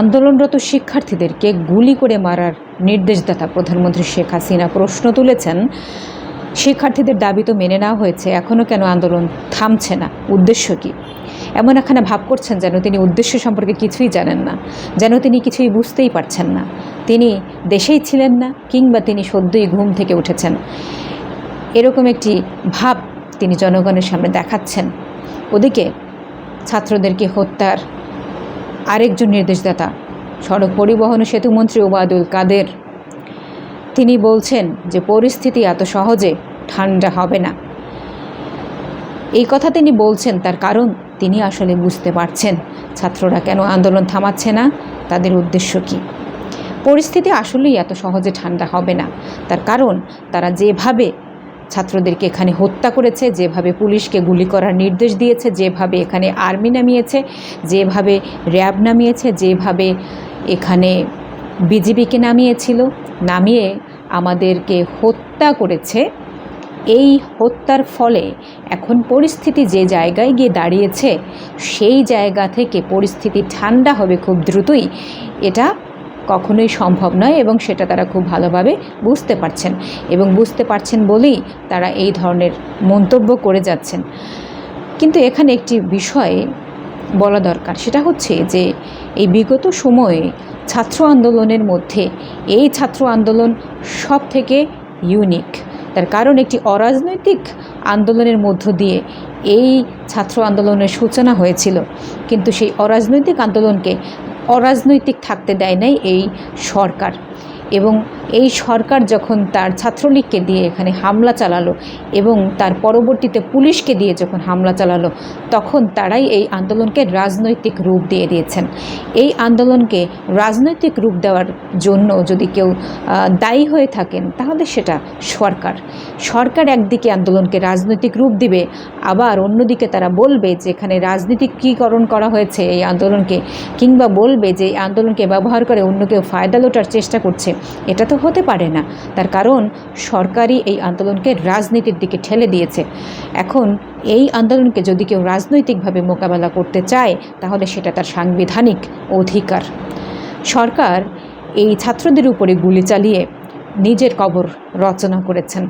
আন্দোলনরত শিক্ষার্থীদেরকে গুলি করে মারার নির্দেশদাতা প্রধানমন্ত্রী শেখ হাসিনা প্রশ্ন তুলেছেন। শিক্ষার্থীদের দাবি তো মেনে নেওয়া হয়েছে এখনও কেন আন্দোলন থামছে না? উদ্দেশ্য কী? এমন একখানা ভাব করছেন যেন তিনি উদ্দেশ্য সম্পর্কে কিছুই জানেন না, যেন তিনি কিছুই বুঝতেই পারছেন না। তিনি দেশেই ছিলেন না, কিংবা তিনি সদ্যই ঘুম থেকে উঠেছেন। এরকম একটি ভাব তিনি জনগণের সামনে দেখাচ্ছেন। ওদিকে ছাত্রদেরকে হত্যার আরেকজন নির্দেশদাতা, সড়ক পরিবহন ও সেতুমন্ত্রী ওবায়দুল কাদের। তিনি বলছেন যে, পরিস্থিতি এত সহজে ঠান্ডা হবে না। এই কথা তিনি বলছেন, তার কারণ তিনি আসলে বুঝতে পারছেন। ছাত্ররা কেন আন্দোলন থামাচ্ছে না? তাদের উদ্দেশ্য কী? পরিস্থিতি আসলেই এত সহজে ঠান্ডা হবে না। তার কারণ, তারা যেভাবে ছাত্রদেরকে এখানে হত্যা করেছে, যেভাবে পুলিশকে গুলি করার নির্দেশ দিয়েছে, যেভাবে এখানে আর্মি নামিয়েছে, যেভাবে র্যাব নামিয়েছে, যেভাবে এখানে বিজিবিকে নামিয়েছিল, নামিয়ে আমাদেরকে হত্যা করেছে। এই হত্যার ফলে এখন পরিস্থিতি যে জায়গায় গিয়ে দাঁড়িয়েছে, সেই জায়গা থেকে পরিস্থিতি ঠান্ডা হবে খুব দ্রুতই। এটা কখনোই সম্ভব নয় এবং সেটা তারা খুব ভালোভাবে বুঝতে পারছেন এবং বুঝতে পারছেন বলেই তারা এই ধরনের মন্তব্য করে যাচ্ছেন। কিন্তু এখানে একটি বিষয় বলা দরকার, সেটা হচ্ছে যে এই বিগত সময়ে ছাত্র আন্দোলনের মধ্যে এই ছাত্র আন্দোলন সব থেকে ইউনিক তার কারণ একটি অরাজনৈতিক আন্দোলনের মধ্য দিয়ে এই ছাত্র আন্দোলনের সূচনা হয়েছিল। কিন্তু সেই অরাজনৈতিক আন্দোলনকে অরাজনৈতিক থাকতে দেয় নাই এই সরকার। এবং এই সরকার যখন তার ছাত্রলীগকে দিয়ে এখানে হামলা চালালো এবং তার পরবর্তীতে পুলিশকে দিয়ে যখন হামলা চালালো, তখন তারাই এই আন্দোলনকে রাজনৈতিক রূপ দিয়ে দিয়েছেন। এই আন্দোলনকে রাজনৈতিক রূপ দেওয়ার জন্য যদি কেউ দায়ী হয়ে থাকেন, তাহলে সেটা সরকার। সরকার একদিকে আন্দোলনকে রাজনৈতিক রূপ দিবে, আবার অন্যদিকে তারা বলবে যে এখানে রাজনীতিকীকরণ করা হয়েছে এই আন্দোলনকে, কিংবা বলবে যে এই আন্দোলনকে ব্যবহার করে অন্য কেউ ফায়দা লোটার চেষ্টা করছে। এটা তো হতে পারে না। তার কারণ, সরকারই এই আন্দোলনকে রাজনীতির দিকে ঠেলে দিয়েছে। এখন এই আন্দোলনকে যদি কেউ রাজনৈতিকভাবে মোকাবেলা করতে চায়, তাহলে সেটা তার সাংবিধানিক অধিকার। সরকার এই ছাত্রদের উপরে গুলি চালিয়ে নিজের কবর রচনা করেছেন।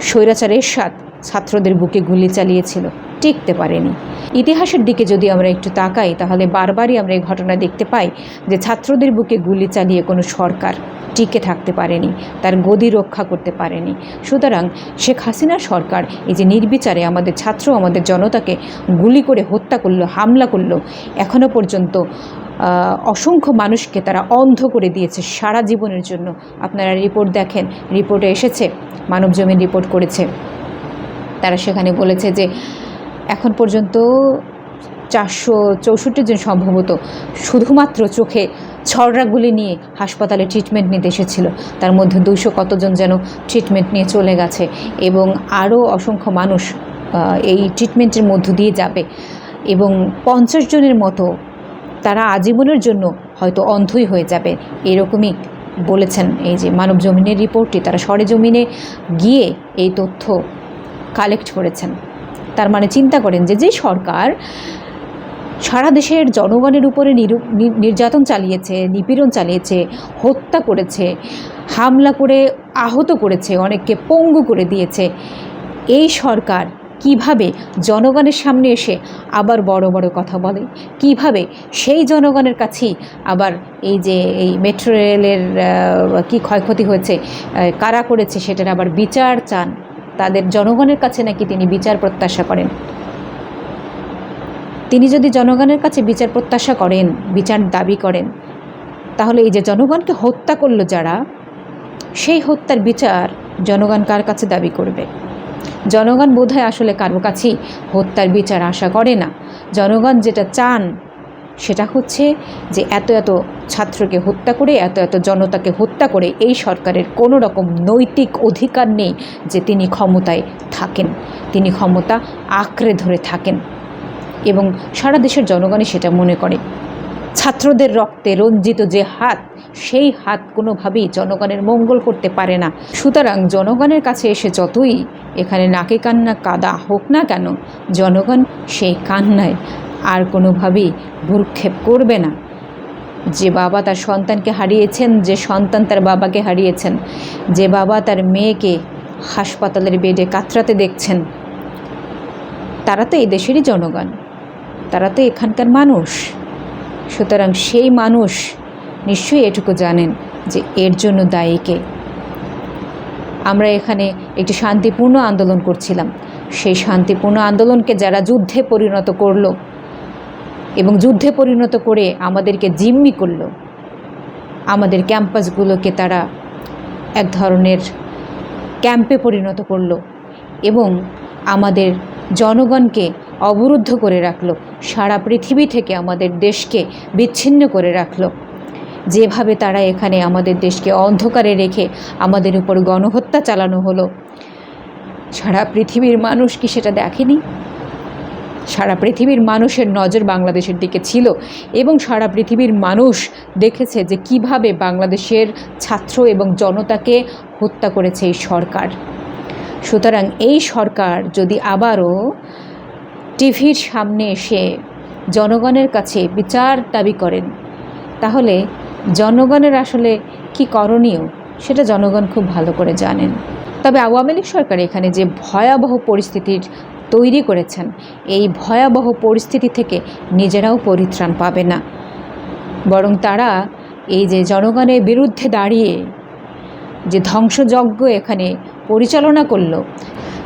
স্বৈরাচার এরশাদ ছাত্রদের বুকে গুলি চালিয়েছিল, টিকতে পারেনি। ইতিহাসের দিকে যদি আমরা একটু তাকাই, তাহলে বারবারই আমরা এই ঘটনা দেখতে পাই যে ছাত্রদের বুকে গুলি চালিয়ে কোনো সরকার টিকে থাকতে পারেনি, তার গদি রক্ষা করতে পারেনি। সুতরাং শেখ হাসিনা সরকার এই যে নির্বিচারে আমাদের ছাত্র, আমাদের জনতাকে গুলি করে হত্যা করল, হামলা করল এখনও পর্যন্ত অসংখ্য মানুষকে তারা অন্ধ করে দিয়েছে সারা জীবনের জন্য। আপনারা রিপোর্ট দেখেন, রিপোর্টে এসেছে, মানব জমিন রিপোর্ট করেছে। তারা সেখানে বলেছে যে, এখন পর্যন্ত চারশো চৌষট্টি জন সম্ভবত শুধুমাত্র চোখে ছড়রাগুলি নিয়ে হাসপাতালে ট্রিটমেন্ট নিতে এসেছিল। তার মধ্যে দুশো কতজন যেন ট্রিটমেন্ট নিয়ে চলে গেছে এবং আরও অসংখ্য মানুষ এই ট্রিটমেন্টের মধ্য দিয়ে যাবে এবং পঞ্চাশ জনের মতো তারা আজীবনের জন্য হয়তো অন্ধই হয়ে যাবে এরকমই বলেছেন এই যে মানব জমিনের রিপোর্টটি। তারা সরেজমিনে গিয়ে এই তথ্য কালেক্ট করেছেন। তার মানে চিন্তা করেন যে যে সরকার সারা দেশের জনগণের উপরে নিরু- নির্যাতন চালিয়েছে, নিপীড়ন চালিয়েছে, হত্যা করেছে, হামলা করে আহত করেছে, অনেককে পঙ্গু করে দিয়েছে। এই সরকার কীভাবে জনগণের সামনে এসে আবার বড় বড় কথা বলে? কীভাবে সেই জনগণের কাছেই আবার এই যে এই মেট্রো রেলের কী ক্ষয়ক্ষতি হয়েছে কারা করেছে সেটার আবার বিচার চান? তাদের জনগণের কাছে নাকি তিনি বিচার প্রত্যাশা করেন? তিনি যদি জনগণের কাছে বিচার প্রত্যাশা করেন, বিচার দাবি করেন, তাহলে এই যে জনগণকে হত্যা করল যারা, সেই হত্যার বিচার জনগণ কার কাছে দাবি করবে? জনগণ বোধহয় আসলে কারও কাছেই হত্যার বিচার আশা করে না। জনগণ যেটা চান, সেটা হচ্ছে যে এত এত ছাত্রকে হত্যা করে, এত এত জনতাকে হত্যা করে এই সরকারের কোনো রকম নৈতিক অধিকার নেই যে তিনি ক্ষমতায় থাকেন। তিনি ক্ষমতা আঁকড়ে ধরে থাকেন। এবং সারা দেশের জনগণই সেটা মনে করে। ছাত্রদের রক্তে রঞ্জিত যে হাত, সেই হাত কোনোভাবেই জনগণের মঙ্গল করতে পারে না। সুতরাং জনগণের কাছে এসে যতই এখানে নাকে কান্না, কাদা হোক না কেন, জনগণ সেই কান্নায় আর কোনোভাবেই ভ্রুক্ষেপ করবে না। যে বাবা তার সন্তানকে হারিয়েছেন, যে সন্তান তার বাবাকে হারিয়েছেন, যে বাবা তার মেয়েকে হাসপাতালের বেডে কাতরাতে দেখছেন, তারা তো এই দেশেরই জনগণ। তারা তো এখানকার মানুষ। সুতরাং সেই মানুষ নিশ্চয়ই এটুকু জানেন যে এর জন্য দায়ী কে। আমরা এখানে একটি শান্তিপূর্ণ আন্দোলন করছিলাম। সেই শান্তিপূর্ণ আন্দোলনকে যারা যুদ্ধে পরিণত করল এবং যুদ্ধে পরিণত করে আমাদেরকে জিম্মি করল, আমাদের ক্যাম্পাসগুলোকে তারা এক ধরনের ক্যাম্পে পরিণত করল এবং আমাদের জনগণকে অবরুদ্ধ করে রাখল। সারা পৃথিবী থেকে আমাদের দেশকে বিচ্ছিন্ন করে রাখল। যেভাবে তারা এখানে আমাদের দেশকে অন্ধকারে রেখে আমাদের উপর গণহত্যা চালানো হলো, সারা পৃথিবীর মানুষ কি সেটা দেখেনি? সারা পৃথিবীর মানুষের নজর বাংলাদেশের দিকে ছিল এবং সারা পৃথিবীর মানুষ দেখেছে যে কীভাবে বাংলাদেশের ছাত্র এবং জনতাকে হত্যা করেছে এই সরকার। সুতরাং এই সরকার যদি আবারও টিভির সামনে এসে জনগণের কাছে বিচার দাবি করেন। তাহলে জনগণের আসলে কি করণীয় সেটা জনগণ খুব ভালো করে জানেন। তবে আওয়ামী লীগ সরকার এখানে যে ভয়াবহ পরিস্থিতির তৈরি করেছেন, এই ভয়াবহ পরিস্থিতি থেকে নিজেরাও পরিত্রাণ পাবে না। বরং তারা এই যে জনগণের বিরুদ্ধে দাঁড়িয়ে যে ধ্বংসযজ্ঞ এখানে পরিচালনা করল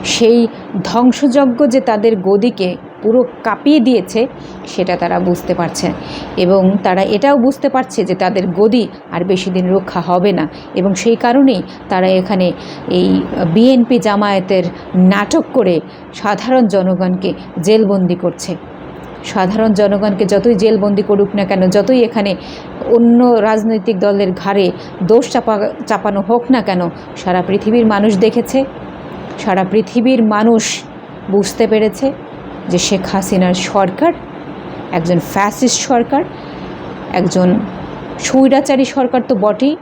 সেই ধ্বংসযজ্ঞ যে তাদের গদিকে পুরো কাঁপিয়ে দিয়েছে, সেটা তারা বুঝতে পারছে। এবং তারা এটাও বুঝতে পারছে যে তাদের গদি আর বেশি দিন রক্ষা হবে না। এবং সেই কারণেই তারা এখানে এই বিএনপি জামায়াতের নাটক করে সাধারণ জনগণকে জেলবন্দি করছে। সাধারণ জনগণকে যতই জেলবন্দি করুক না কেন, যতই এখানে অন্য রাজনৈতিক দলের ঘাড়ে দোষ চাপা, চাপানো হোক না কেন, সারা পৃথিবীর মানুষ দেখেছে। সারা পৃথিবীর মানুষ বুঝতে পেরেছে যে শেখ হাসিনার সরকার, একজন ফ্যাসিস্ট সরকার, একজন স্বৈরাচারী সরকার তো বটেই,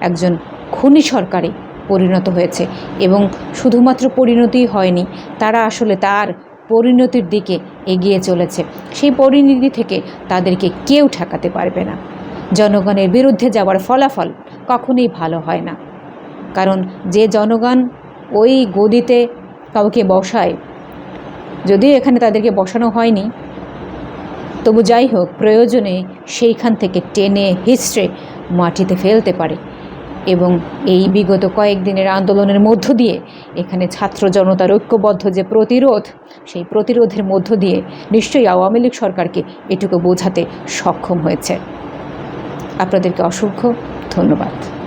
একজন খুনি সরকারে পরিণত হয়েছে এবং শুধুমাত্র পরিণতিই হয়নি, তারা আসলে তার পরিণতির দিকে এগিয়ে চলেছে। সেই পরিণতি থেকে তাদেরকে কেউ ঠেকাতে পারবে না। জনগণের বিরুদ্ধে যাওয়ার ফলাফল কখনোই ভালো হয় না। কারণ যে জনগণ ওই গদিতে কাউকে বসায়। যদিও এখানে তাদেরকে বসানো হয়নি, তবু যাই হোক, প্রয়োজনে সেইখান থেকে টেনে হিস্ট্রে মাটিতে ফেলতে পারে এবং এই বিগত কয়েকদিনের আন্দোলনের মধ্য দিয়ে এখানে ছাত্র জনতার ঐক্যবদ্ধ যে প্রতিরোধ, সেই প্রতিরোধের মধ্য দিয়ে নিশ্চয়ই আওয়ামী লীগ সরকারকে এটুকু বোঝাতে সক্ষম হয়েছে। আপনাদেরকে অসংখ্য ধন্যবাদ।